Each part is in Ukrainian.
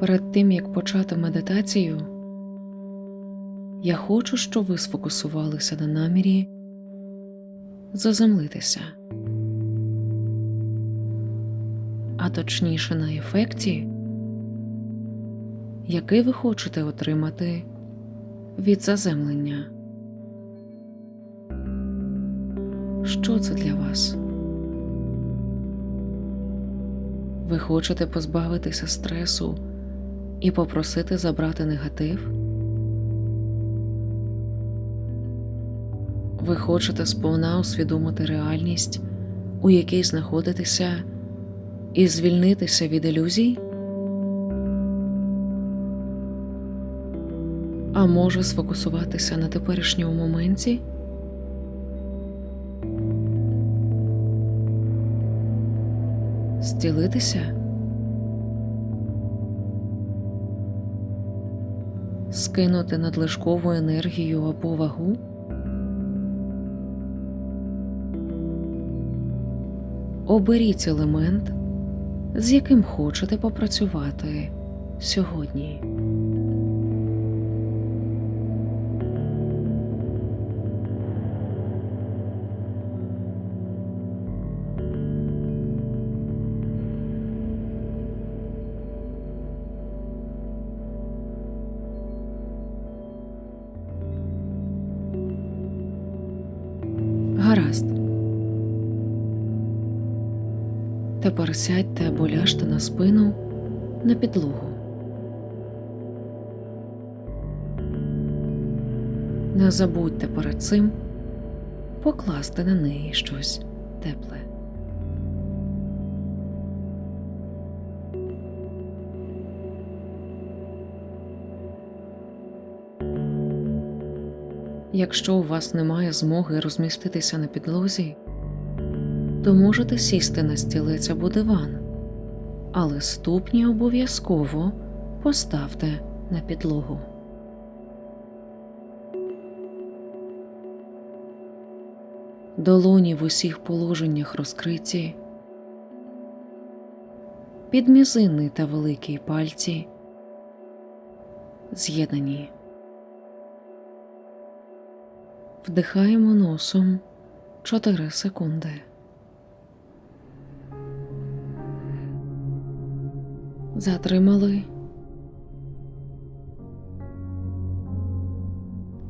Перед тим як почати медитацію, я хочу, щоб ви сфокусувалися на намірі заземлитися, а точніше на ефекті, який ви хочете отримати від заземлення. Що це для вас? Ви хочете позбавитися стресу і попросити забрати негатив? Ви хочете сповна усвідомити реальність, у якій знаходитеся, і звільнитися від ілюзій? А може сфокусуватися на теперішньому моменті? Зцілитися? Скинути надлишкову енергію або вагу? Оберіть елемент, з яким хочете попрацювати сьогодні. Тепер сядьте або ляжте на спину на підлогу. Не забудьте перед цим покласти на неї щось тепле. Якщо у вас немає змоги розміститися на підлозі, то можете сісти на стілець або диван, але ступні обов'язково поставте на підлогу. Долоні в усіх положеннях розкриті, підмізинний та великий пальці з'єднані. Вдихаємо носом 4 секунди. Затримали.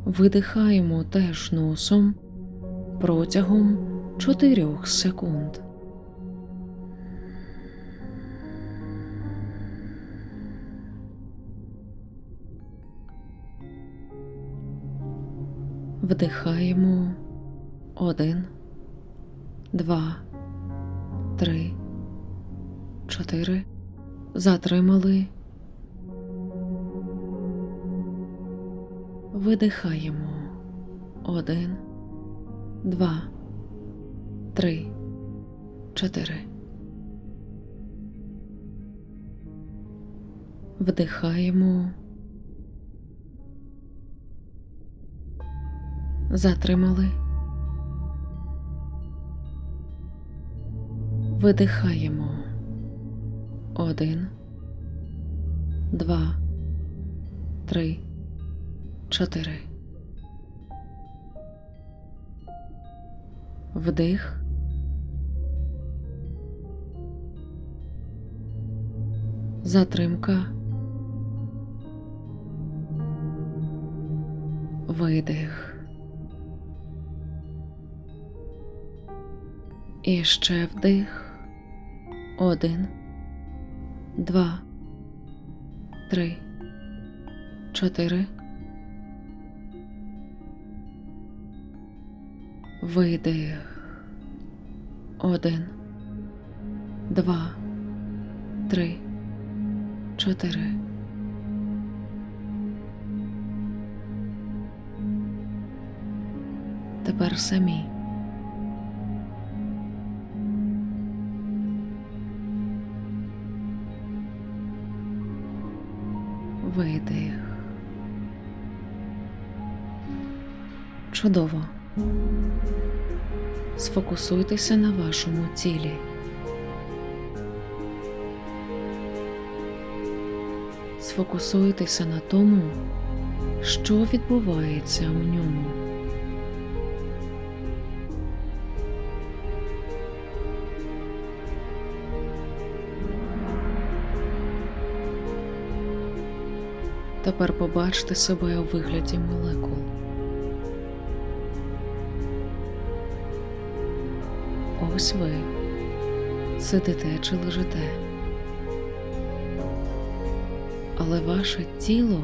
Видихаємо теж носом протягом 4 секунд. Вдихаємо один, два, три, чотири. Затримали. Видихаємо. Один, два, три, чотири. Вдихаємо. Затримали. Видихаємо. Один, два, три, чотири. Вдих. Затримка. Видих. І ще вдих. Один, два, три, чотири. Видих. Один, два, три, чотири. Тепер самі. Видих. Чудово. Сфокусуйтеся на вашому тілі. сфокусуйтеся на тому, що відбувається у ньому. Тепер побачте себе у вигляді молекул. Ось ви сидите чи лежите. Але ваше тіло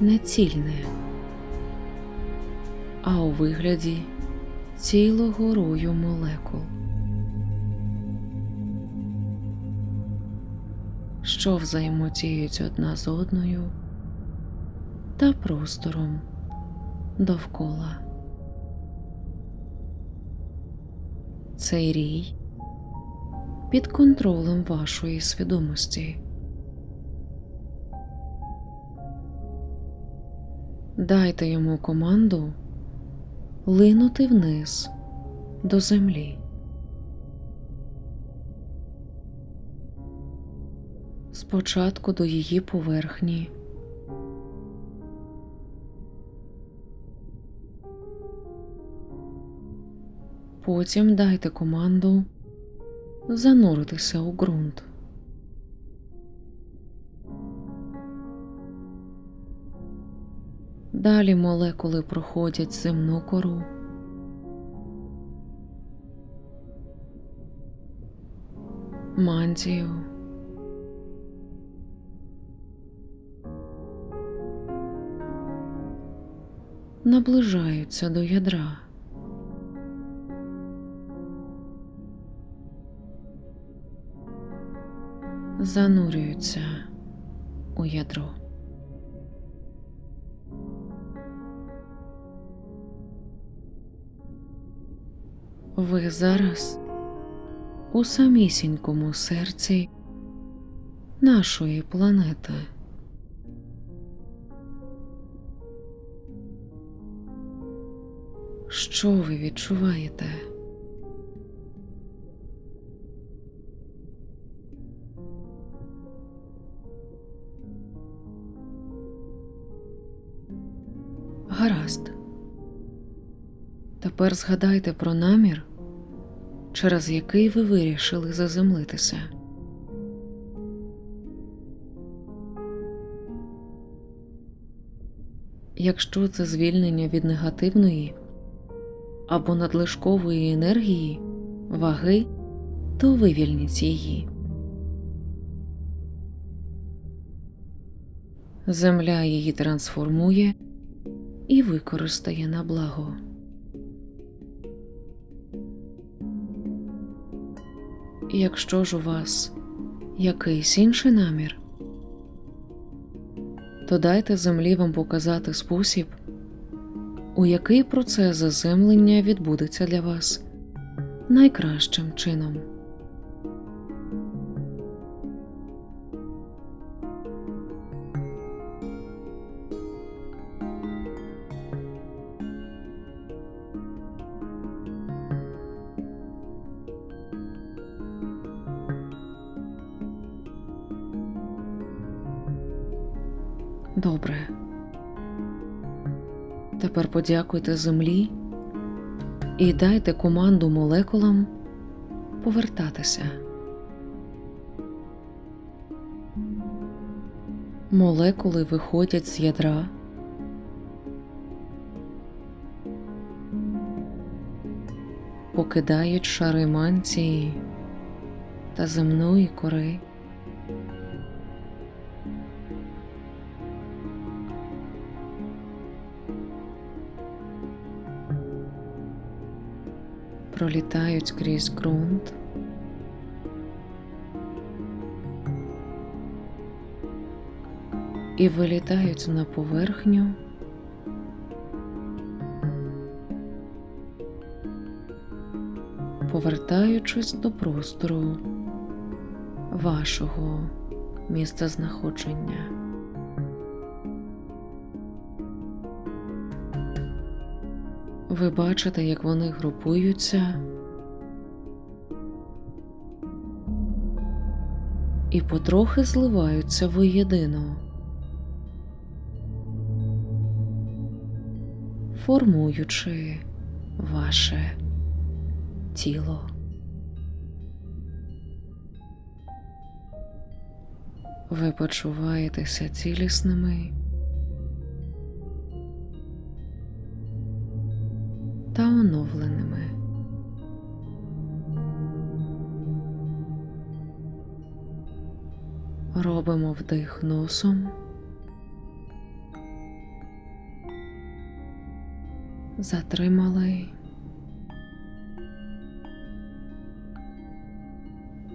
не цільне, а у вигляді цілого рою молекул. Що взаємодіють одна з одною та простором довкола. Цей рій під контролем вашої свідомості. Дайте йому команду линути вниз до землі. Спочатку до її поверхні. Потім дайте команду зануритися у ґрунт. Далі молекули проходять земну кору. Мантію. Наближаються до ядра. Занурюються у ядро. Ви зараз у самісінькому серці нашої планети. Що ви відчуваєте? Гаразд. Тепер згадайте про намір, через який ви вирішили заземлитися. Якщо це звільнення від негативної або надлишкової енергії, ваги, то вивільніть її. Земля її трансформує і використає на благо. Якщо ж у вас якийсь інший намір, то дайте землі вам показати спосіб у який процес заземлення відбудеться для вас найкращим чином. Добре. Тепер подякуйте землі і дайте команду молекулам повертатися. Молекули виходять з ядра. Покидають шари манції та земної кори. Пролітають крізь ґрунт. І вилітають на поверхню, повертаючись до простору вашого місця знаходження. Ви бачите, як вони групуються. І потрохи зливаються воєдино, формуючи ваше тіло. Ви почуваєтеся цілісними та оновленими. Робимо вдих носом. Затримали.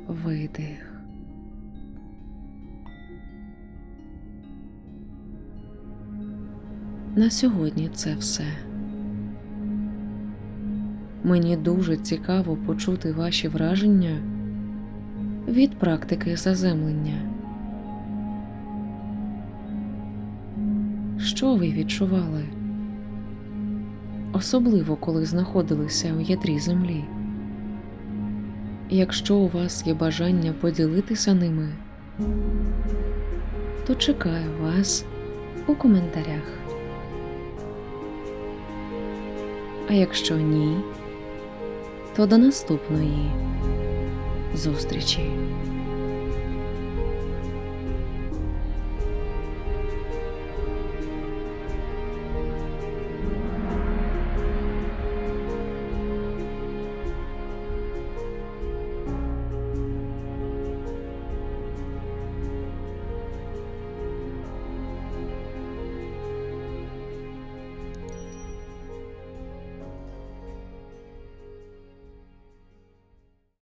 Видих. На сьогодні це все. Мені дуже цікаво почути ваші враження від практики заземлення. Що ви відчували? Особливо коли знаходилися у ядрі землі. Якщо у вас є бажання поділитися ними, то чекаю вас у коментарях. А якщо ні, то до наступної зустрічі.